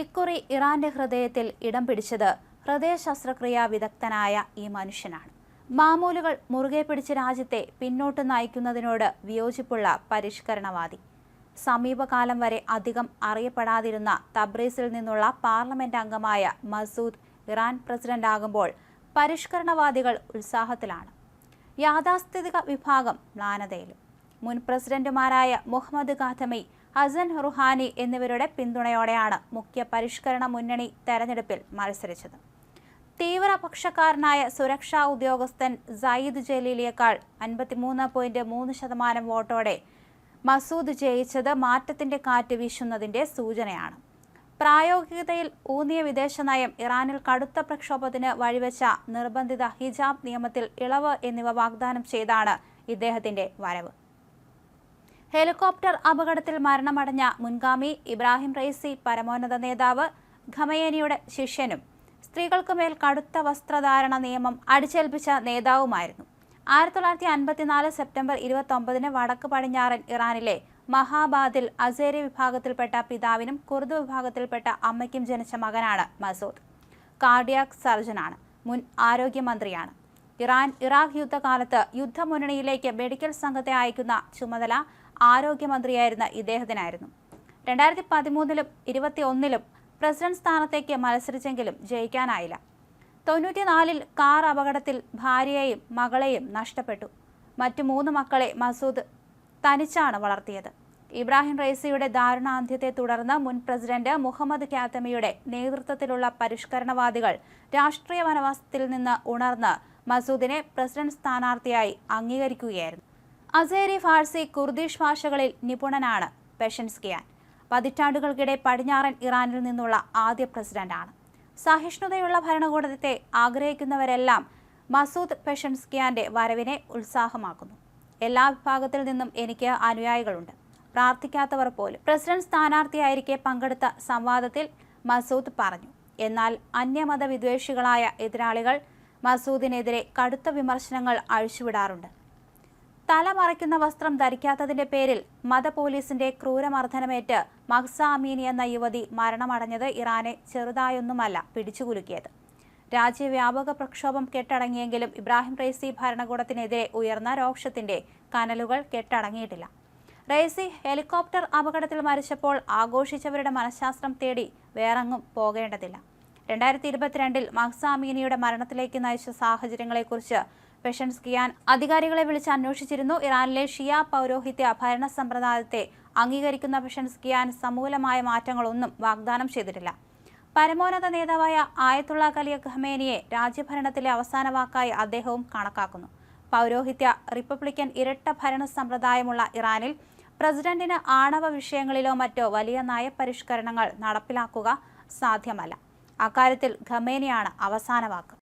ഇക്കുറി ഇറാന്റെ ഹൃദയത്തിൽ ഇടം പിടിച്ചത് ഹൃദയ ശസ്ത്രക്രിയാ വിദഗ്ധനായ ഈ മനുഷ്യനാണ്. മാമൂലുകൾ മുറുകെ പിടിച്ച് രാജ്യത്തെ പിന്നോട്ട് നയിക്കുന്നതിനോട് വിയോജിപ്പുള്ള പരിഷ്കരണവാദി. സമീപകാലം വരെ അധികം അറിയപ്പെടാതിരുന്ന തബ്രീസിൽ നിന്നുള്ള പാർലമെന്റ് അംഗമായ മസൂദ് ഇറാൻ പ്രസിഡന്റ് ആകുമ്പോൾ പരിഷ്കരണവാദികൾ ഉത്സാഹത്തിലാണ്. യാഥാസ്ഥിതിക വിഭാഗം മ്ലാനതയിലും. മുൻ പ്രസിഡന്റുമാരായ മുഹമ്മദ് ഖാത്തമി ഹസൻ റുഹാനി എന്നിവരുടെ പിന്തുണയോടെയാണ് മുഖ്യ പരിഷ്കരണ മുന്നണി തെരഞ്ഞെടുപ്പിൽ മത്സരിച്ചത്. തീവ്രപക്ഷക്കാരനായ സുരക്ഷാ ഉദ്യോഗസ്ഥൻ സയ്യിദ് ജലീലിയേക്കാൾ അൻപത്തിമൂന്ന് പോയിന്റ് മൂന്ന് ശതമാനം വോട്ടോടെ മസൂദ് ജയിച്ചത് മാറ്റത്തിന്റെ കാറ്റ് വീശുന്നതിന്റെ സൂചനയാണ്. പ്രായോഗികതയിൽ ഊന്നിയ വിദേശ നയം ഇറാനിൽ കടുത്ത പ്രക്ഷോഭത്തിന് വഴിവെച്ച നിർബന്ധിത ഹിജാബ് നിയമത്തിൽ ഇളവ് എന്നിവ വാഗ്ദാനം ചെയ്താണ് ഇദ്ദേഹത്തിന്റെ വരവ്. ഹെലികോപ്റ്റർ അപകടത്തിൽ മരണമടഞ്ഞ മുൻഗാമി ഇബ്രാഹിം റൈസി പരമോന്നത നേതാവ് ഖമയേനിയുടെ ശിഷ്യനും സ്ത്രീകൾക്ക് മേൽ കടുത്ത വസ്ത്രധാരണ നിയമം അടിച്ചേൽപ്പിച്ച നേതാവുമായിരുന്നു. ആയിരത്തി തൊള്ളായിരത്തി അൻപത്തിനാല് സെപ്റ്റംബർ ഇരുപത്തൊമ്പതിന് വടക്ക് പടിഞ്ഞാറൻ ഇറാനിലെ മഹാബാദിൽ അസേരി വിഭാഗത്തിൽപ്പെട്ട പിതാവിനും കുർദ് വിഭാഗത്തിൽപ്പെട്ട അമ്മയ്ക്കും ജനിച്ച മകനാണ് മസൂദ്. കാർഡിയാക് സർജനാണ്. മുൻ ആരോഗ്യമന്ത്രിയാണ്. ഇറാൻ ഇറാഖ് യുദ്ധകാലത്ത് യുദ്ധമുന്നണിയിലേക്ക് മെഡിക്കൽ സംഘത്തെ അയക്കുന്ന ചുമതല ആരോഗ്യമന്ത്രിയായിരുന്ന ഇദ്ദേഹത്തിനായിരുന്നു. രണ്ടായിരത്തി പതിമൂന്നിലും ഇരുപത്തി ഒന്നിലും പ്രസിഡന്റ് സ്ഥാനത്തേക്ക് മത്സരിച്ചെങ്കിലും ജയിക്കാനായില്ല. തൊണ്ണൂറ്റിനാലിൽ കാർ അപകടത്തിൽ ഭാര്യയെയും മകളെയും നഷ്ടപ്പെട്ടു. മറ്റു മൂന്ന് മക്കളെ മസൂദ് തനിച്ചാണ് വളർത്തിയത്. ഇബ്രാഹിം റൈസിയുടെ ദാരുണാന്ത്യത്തെ തുടർന്ന് മുൻ പ്രസിഡന്റ് മുഹമ്മദ് ഖ്യാത്തമിയുടെ നേതൃത്വത്തിലുള്ള പരിഷ്കരണവാദികൾ രാഷ്ട്രീയ വനവാസത്തിൽ നിന്ന് ഉണർന്ന് മസൂദിനെ പ്രസിഡന്റ് സ്ഥാനാർത്ഥിയായി അംഗീകരിക്കുകയായിരുന്നു. അസേരി ഫാർസി കുർദിഷ് ഭാഷകളിൽ നിപുണനാണ് പെഷൻസ്കിയാൻ പതിറ്റാണ്ടുകൾക്കിടെ പടിഞ്ഞാറൻ ഇറാനിൽ നിന്നുള്ള ആദ്യ പ്രസിഡന്റാണ്. സഹിഷ്ണുതയുള്ള ഭരണകൂടത്തെ ആഗ്രഹിക്കുന്നവരെല്ലാം മസൂദ് പെഷൻസ്കിയാന്റെ വരവിനെ ഉത്സാഹമാക്കുന്നു. എല്ലാ വിഭാഗത്തിൽ നിന്നും എനിക്ക് അനുയായികളുണ്ട്. പ്രാർത്ഥിക്കാത്തവർ പോലും. പ്രസിഡന്റ് സ്ഥാനാർത്ഥിയായിരിക്കെ പങ്കെടുത്ത സംവാദത്തിൽ മസൂദ് പറഞ്ഞു എന്നാൽ അന്യമത വിദ്വേഷികളായ എതിരാളികൾ മസൂദിനെതിരെ കടുത്ത വിമർശനങ്ങൾ അഴിച്ചുവിടാറുണ്ട്. തല മറയ്ക്കുന്ന വസ്ത്രം ധരിക്കാത്തതിന്റെ പേരിൽ മത പോലീസിന്റെ ക്രൂരമർദ്ദനമേറ്റ് മഹ്സ അമീനി എന്ന യുവതി മരണമടഞ്ഞത് ഇറാനെ ചെറുതായൊന്നുമല്ല പിടിച്ചുകുലുക്കിയത്. രാജ്യവ്യാപക പ്രക്ഷോഭം കെട്ടടങ്ങിയെങ്കിലും ഇബ്രാഹിം റൈസി ഭരണകൂടത്തിനെതിരെ ഉയർന്ന രോക്ഷത്തിന്റെ കനലുകൾ കെട്ടടങ്ങിയിട്ടില്ല. റൈസി ഹെലികോപ്റ്റർ അപകടത്തിൽ മരിച്ചപ്പോൾ ആഘോഷിച്ചവരുടെ മനഃശാസ്ത്രം തേടി വേറെങ്ങും പോകേണ്ടതില്ല. രണ്ടായിരത്തി ഇരുപത്തിരണ്ടിൽ മഹ്സ അമീനിയുടെ മരണത്തിലേക്ക് നയിച്ച സാഹചര്യങ്ങളെക്കുറിച്ച് പെഷൻസ്കിയാൻ അധികാരികളെ വിളിച്ച് അന്വേഷിച്ചിരുന്നു. ഇറാനിലെ ഷിയ പൗരോഹിത്യ ഭരണ സമ്പ്രദായത്തെ അംഗീകരിക്കുന്ന പെഷൻസ്കിയാൻ സമൂലമായ മാറ്റങ്ങളൊന്നും വാഗ്ദാനം ചെയ്തിട്ടില്ല. പരമോന്നത നേതാവായ ആയത്തുള്ള കലിയ ഖമേനിയെ രാജ്യഭരണത്തിലെ അവസാന വാക്കായി അദ്ദേഹവും കണക്കാക്കുന്നു. പൗരോഹിത്യ റിപ്പബ്ലിക്കൻ ഇരട്ട ഭരണ സമ്പ്രദായമുള്ള ഇറാനിൽ പ്രസിഡന്റിന് ആണവ വിഷയങ്ങളിലോ മറ്റോ വലിയ നയപരിഷ്കരണങ്ങൾ നടപ്പിലാക്കുക സാധ്യമല്ല. അക്കാര്യത്തിൽ ഖമേനിയാണ് അവസാന വാക്ക്.